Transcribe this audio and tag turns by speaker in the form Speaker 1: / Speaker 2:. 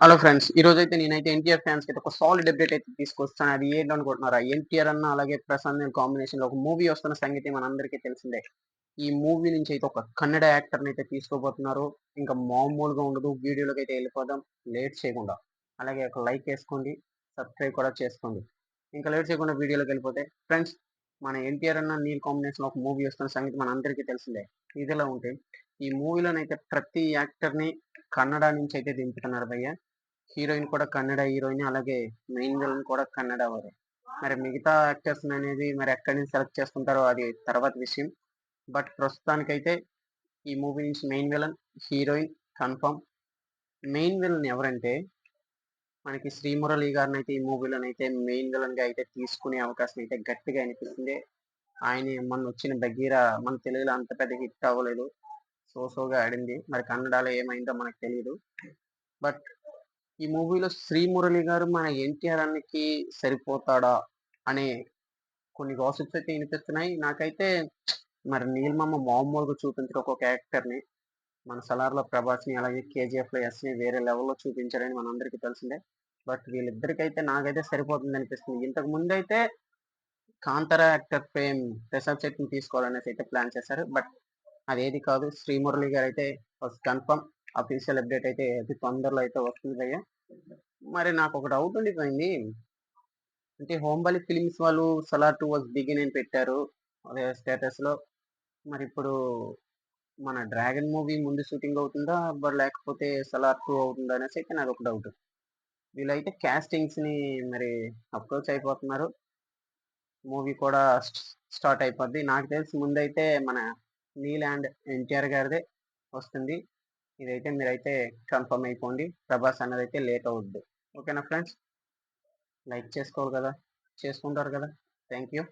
Speaker 1: Hello friends ఈ రోజు అయితే నేనైతే ఎన్టీఆర్ ఫ్యాన్స్కి అయితే ఒక సాలిడ్ అప్డేట్ అయితే తీసుకొస్తాను. అది ఏంటి అనుకుంటున్నారా? ఎన్టీఆర్ అన్న అలాగే ప్రసాద్ కాంబినేషన్లో ఒక మూవీ వస్తున్న సంగతి మనందరికీ తెలిసిందే. ఈ మూవీ నుంచి అయితే ఒక కన్నడ యాక్టర్ అయితే తీసుకోబోతున్నారు. ఇంకా మామూలుగా ఉండదు. వీడియోలోకి అయితే వెళ్ళిపోదాం. లేట్ చేయకుండా. అలాగే ఒక లైక్ వేసుకోండి. సబ్స్క్రైబ్ కూడా చేసుకోండి. ఇంకా లేట్ చేయకుండా వీడియోలోకి వెళ్ళిపోతే ఫ్రెండ్స్ మన ఎన్టీఆర్ అన్న నీల్ కాంబినేషన్ ఒక మూవీ వస్తున్న సంగతి మన అందరికీ తెలిసిందే. ఇదిలా ఉంటే ఈ మూవీలోనైతే ప్రతి యాక్టర్ని కన్నడ నుంచి అయితే దింపుతున్నారు భయ్య. హీరోయిన్ కూడా కన్నడ హీరోయిన్ అలాగే మెయిన్ విలన్ కూడా కన్నడ వారు. మరి మిగతా యాక్టర్స్ అనేది మరి ఎక్కడి నుంచి సెలెక్ట్ చేసుకుంటారో అది తర్వాత విషయం. బట్ ప్రస్తుతానికైతే ఈ మూవీ నుంచి main villain heroine confirm main villain ఎవరంటే మనకి శ్రీమురళి గారిని అయితే ఈ మూవీలోనైతే మెయిన్ విలన్గా అయితే తీసుకునే అవకాశం అయితే గట్టిగా అనిపిస్తుంది. ఆయన మొన్న వచ్చిన బగీర మన తెలుగులో అంత పెద్ద హిట్ అవ్వలేదు. సో సోగా ఆడింది. మరి కన్నడలో ఏమైందో మనకు తెలియదు బట్ ఈ మూవీలో శ్రీమురళి గారు మన ఎన్టీఆర్ అన్నకి సరిపోతాడా అనే కొన్ని గాసిప్స్ అయితే వినిపిస్తున్నాయి. నాకైతే మరి నీలమమ్మ మామూలుగా చూపించిన ఒక క్యారెక్టర్ని మన సలార్లో ప్రభాస్ని అలాగే కేజీఎఫ్లో ఎస్ని వేరే లెవెల్లో చూపించారని మనందరికీ తెలిసిందే. బట్ వీళ్ళిద్దరికైతే నాకైతే సరిపోతుంది అనిపిస్తుంది. ఇంతకు ముందు అయితే కాంతార యాక్టర్ ప్రేమ్ ప్రసాద్ శెట్టిని తీసుకోవాలనేసి అయితే ప్లాన్ చేశారు. బట్ అదేది కాదు శ్రీమురళి గారు అయితే కన్ఫర్మ్. అఫీషియల్ అప్డేట్ అయితే అతి తొందరలో అయితే వస్తుంది భయ్య. మరి నాకు ఒక డౌట్ ఉండిపోయింది. అంటే హోంబలి ఫిలిమ్స్ వాళ్ళు సలార్ టూ వాజ్ బిగిన్ అని పెట్టారు అదే మరి ఇప్పుడు మన డ్రాగన్ మూవీ ముందు షూటింగ్ అవుతుందా బట్ లేకపోతే సలార్ టూ అవుతుందా అనేసి అయితే నాకు ఒక డౌట్ వీళ్ళైతే క్యాస్టింగ్స్ని మరి అప్రోచ్ అయిపోతున్నారు. మూవీ కూడా స్టార్ట్ అయిపోద్ది. నాకు తెలిసి ముందైతే మన నీల్ అండ్ ఎన్టీఆర్ గారిదే వస్తుంది. ఇదైతే మీరైతే కన్ఫర్మ్ అయిపోండి. ప్రభాస్ అన్నది అయితే లేట్ అవుద్ది ఓకేనా ఫ్రెండ్స్ లైక్ చేసుకోవాలి కదా? చేసుకుంటారు కదా? Thank you